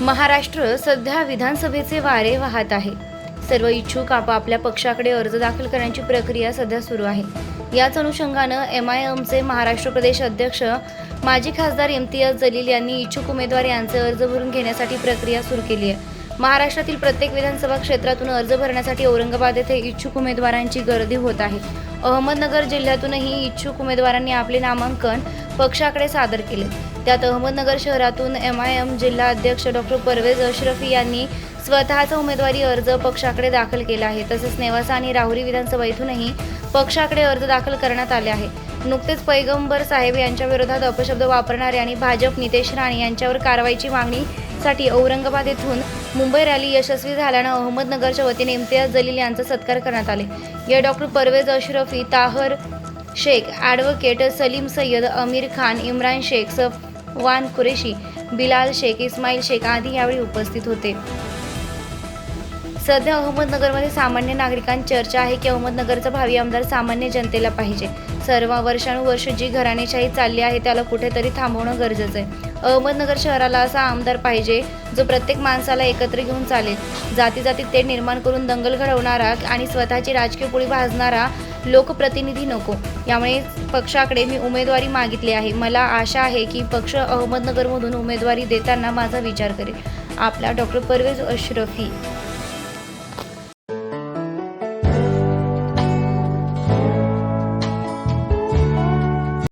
महाराष्ट्र सध्या विधानसभेचे वारे वाहत आहे. सर्व इच्छुक आपापल्या पक्षाकडे अर्ज दाखल करण्याची प्रक्रिया सध्या सुरू आहे. याच अनुषंगानं एम आय एमचे महाराष्ट्र प्रदेश अध्यक्ष माजी खासदार इम्तियाज जलील यांनी इच्छुक उमेदवार यांचे अर्ज भरून घेण्यासाठी प्रक्रिया सुरू केली आहे महाराष्ट्रातील प्रत्येक विधानसभा क्षेत्रातून अर्ज भरण्यासाठी औरंगाबाद येथे इच्छुक उमेदवारांची गर्दी होत आहे. अहमदनगर जिल्ह्यातूनही इच्छुक उमेदवारांनी आपले नामांकन पक्षाकडे सादर केले. त्यात अहमदनगर शहरातून एम आय एम जिल्हा अध्यक्ष डॉक्टर परवेज अशरफी यांनी स्वतःचा उमेदवारी अर्ज पक्षाकडे दाखल केला आहे. तसेच नेवासा आणि राहुरी विधानसभा इथूनही पक्षाकडे अर्ज दाखल करण्यात आले आहे. नुकतेच पैगंबर साहेब यांच्या विरोधात अपशब्द वापरणारे आणि भाजप नितेश राणे यांच्यावर कारवाईची मागणीसाठी औरंगाबाद येथून मुंबई रॅली यशस्वी झाल्यानं अहमदनगरच्या वतीने इम्तियाज जलील यांचा सत्कार करण्यात आले. या डॉक्टर परवेज अशरफी ताहर शेख ॲडव्होकेट सलीम सय्यद अमीर खान इम्रान शेख सफवान कुरेशी बिलाल शेख इस्माईल शेख आदी यावेळी उपस्थित होते. सध्या अहमदनगरमध्ये सामान्य नागरिकांची चर्चा आहे की अहमदनगरचा भावी आमदार सामान्य जनतेला पाहिजे. सर्व वर्षानुवर्ष जी घराणेशाही चालली आहे त्याला कुठेतरी थांबवणं गरजेचं आहे. अहमदनगर शहराला असा आमदार पाहिजे जो प्रत्येक माणसाला एकत्र घेऊन चालेल. जाती जाती ते निर्माण करून दंगल घडवणारा आणि स्वतःची राजकीय पोळी भाजणारा लोकप्रतिनिधी नको. यामुळे पक्षाकडे मी उमेदवारी मागितली आहे. मला आशा आहे की पक्ष अहमदनगरमधून उमेदवारी देताना माझा विचार करेल. आपला डॉक्टर परवेज अशरफी.